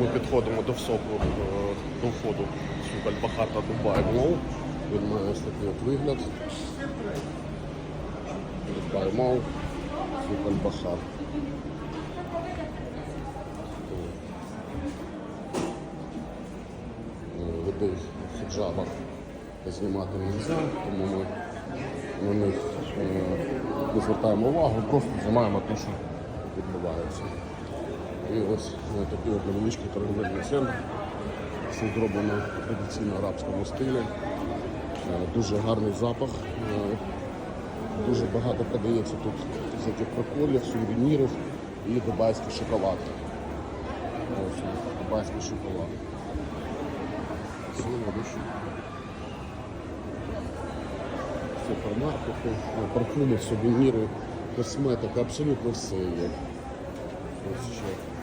Ми підходимо до всоку, е, до входу в Дубай Мол. Він має ось такий от вигляд. Дубай Мол, Сук Альбахат. Е, Людей в знімати не можна, тому ми на них е, не звертаємо увагу, просто знімаємо те, що відбувається. І ось е, такий от невеличкий торговельний центр. Все зроблено в традиційно арабському стилі. Е, Дуже гарний запах. Е, Дуже багато продається тут всяких приколів, сувенірів і дубайський шоколад. Ось дубайський шоколад. Супермаркети, парфуми, сувеніри, косметика, абсолютно все є. Ось ще.